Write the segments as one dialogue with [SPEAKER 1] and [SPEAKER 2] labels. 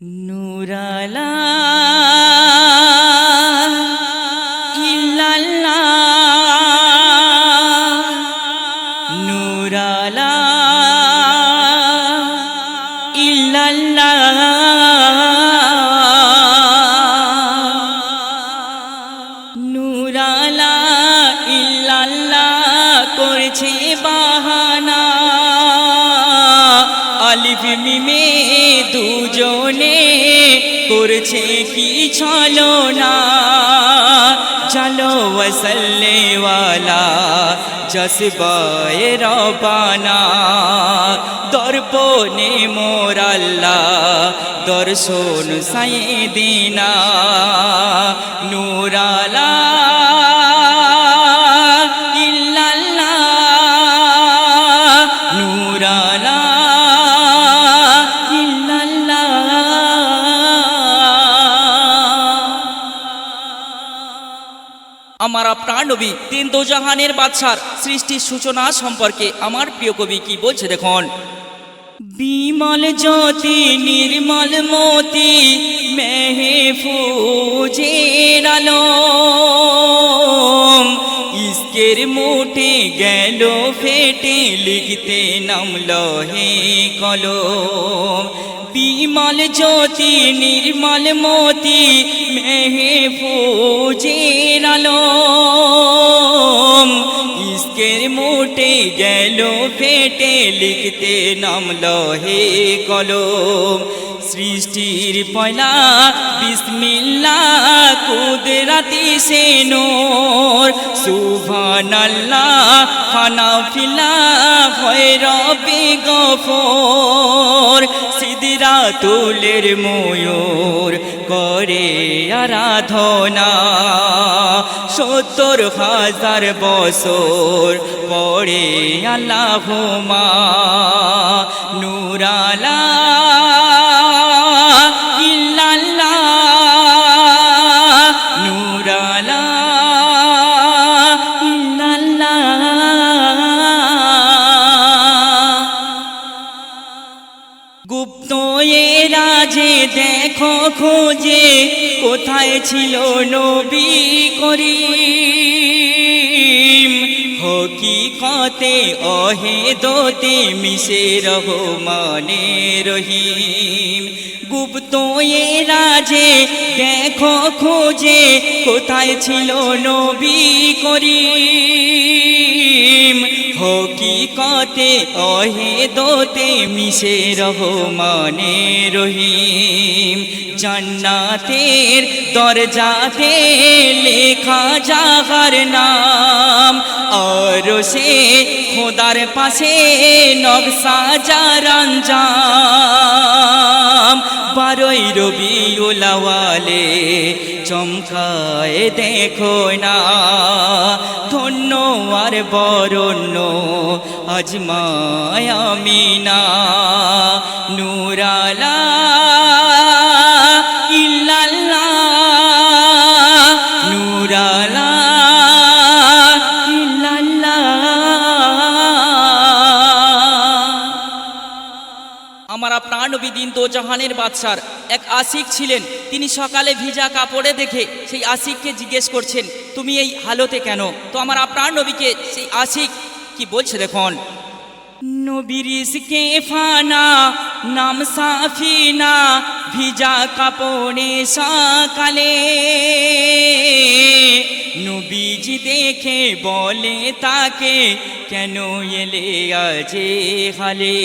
[SPEAKER 1] নুরালা ইল্লাল্লাহ নুরালা ইল্লাল্লাহ। আলিফ মিমে দুজনে করছে কি ছলো না চলো ওসল্লে ওয়ালা জসবায় রবানা দর্পণে মোরাল্লা দর্শন সাইদিনা নুরালা নবী, তিন দোজাহানের বাদশার সৃষ্টির সূচনা সম্পর্কে আমার প্রিয় কবি কি বলছে দেখুন। বিমল জ্যোতি, নির্মল মতি, মেহেফুজের আলম। ইস্কের মুঠে গেল ফেটে, লিখতে নামল হে কলম। বিমল জ্যোতি, নির্মল মতি, মেহেফুজের আলম। লিখতে নামল হে কলম। সৃষ্টির পয়লা বিসমিল্লা, কুদরাতি সে নোর। সুবহানাল্লাহ হানাফিলা হয় রবে গফর। সিদিরা তুলের ময়ূর। করে আরাধনা। সত্তর হাজার বছর পরে আল্লাহ মা নুরালা দেখো খোঁজে কোথায় ছিল নবী করিম? হকিকতে অহে দোতে মিশে রহমানে রহিম। গুপ্ত এ রাজে দেখো খোঁজে কোথায় ছিল নবী করিম? হকিকতে অহে দোতে মিশে রহ রহমানে রহিম। জান্নাতের দরজাতে লেখা যাহার নাম আর সে খোদার পাশে নকশা জারাঞ্জাম বারোই রবি ওলাওয়ালে চমকায় দেখো না, ধন্য আর বরণ্য আজমায় আমিনা, নুরালা ইল্লাল্লাহ, নুরালা আমার আপনার নবী দিন তো জাহানের বাদশার, এক আশিক ছিলেন। তিনি সকালে ভিজা কাপড়ে দেখে সেই আশিককে জিজ্ঞেস করছেন, তুমি এই হালতে কেন? তো আমার আপনার নবীকে সেই আশিক কি বলছে দেখুন? নবীরিসকে ফানা, নাম সাফিনা, ভিজা কাপড়ে সকালে। নবীজি দেখে বলে তাকে, কেন এলে আজে হালে?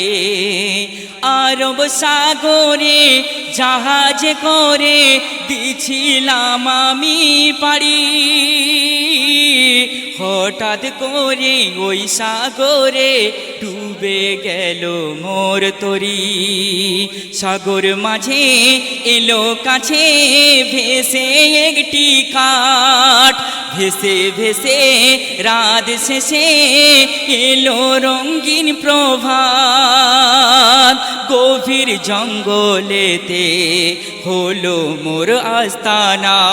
[SPEAKER 1] আরব সাগরে জাহাজ করে দিছিলাম আমি পারি হঠাৎ করে ওই সাগরে ডুবে গেল মোর তরি। সাগর মাঝে এলো কাছে ভেসে একটি কাঠ ভেসে ভেসে রাত শেষে এলো রঙিন প্রভাত। গভীর জঙ্গলেতে হলো মোর আস্তানা।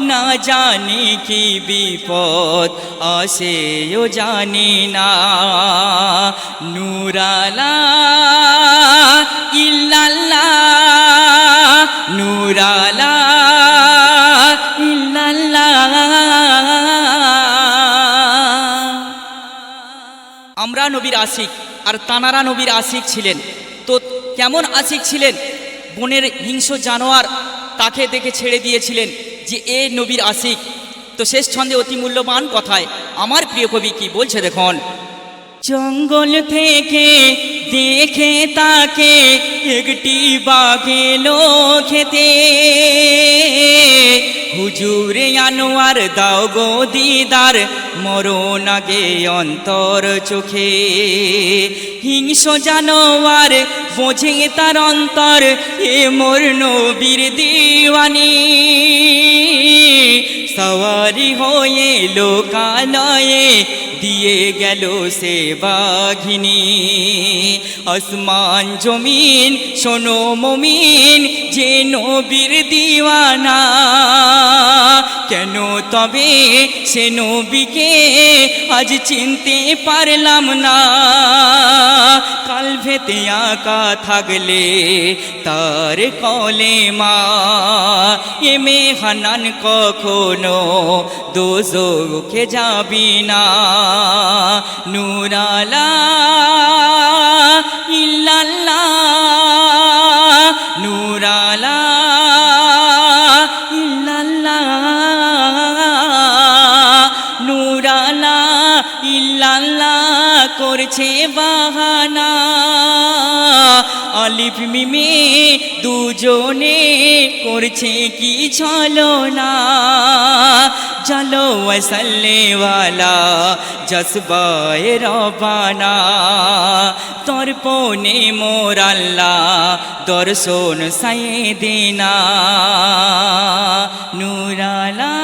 [SPEAKER 1] না জানি কি বিপদ আসেও জানি না। নুরালা, ইল্লাল্লাহ নবীর আশিক আর তানারা নবীর আশিক ছিলেন। তো কেমন আশিক ছিলেন? বনের হিংস্র জানোয়ার তাকে দেখে ছেড়ে দিয়েছিলেন যে এ নবীর আশিক। তো শেষ ছন্দে অতি মূল্যবান কথায়, আমার প্রিয় কবি কি বলছে দেখুন? জঙ্গল থেকে দেখে তাকে একটি বাঘে খেতে। হুজুরে আনোয়ার দাও গো দিদার, মরণ আগে অন্তর চোখে। হিংস জানোয়ার বোঝে তার অন্তর, এ মোর নবীর দিওয়ানি। সওয়ারি হয়ে লোকালয়ে দিয়ে গেল সে বাঘিনী। আসমান জমিন, শোনো মমিন, যে নবীর দিওয়ানা। কেন তবে সে নবীকে আজ চিনতে পারলাম না। কাল আঁকা থাকলে তার কলে মা এমে হানান কখনো দোজোকে যাবি না নুরালা ইল্লাল্লাহ নুরালা নুরালা ইল্লাল্লাহ করছে বাহানা। আলিফ মিমে দুজনে করছে কি চলো না চলো ওয়ালা জসবায় রবানা তর্পণে মোর আল্লাহ দর্শন সাই দিনা নুরালা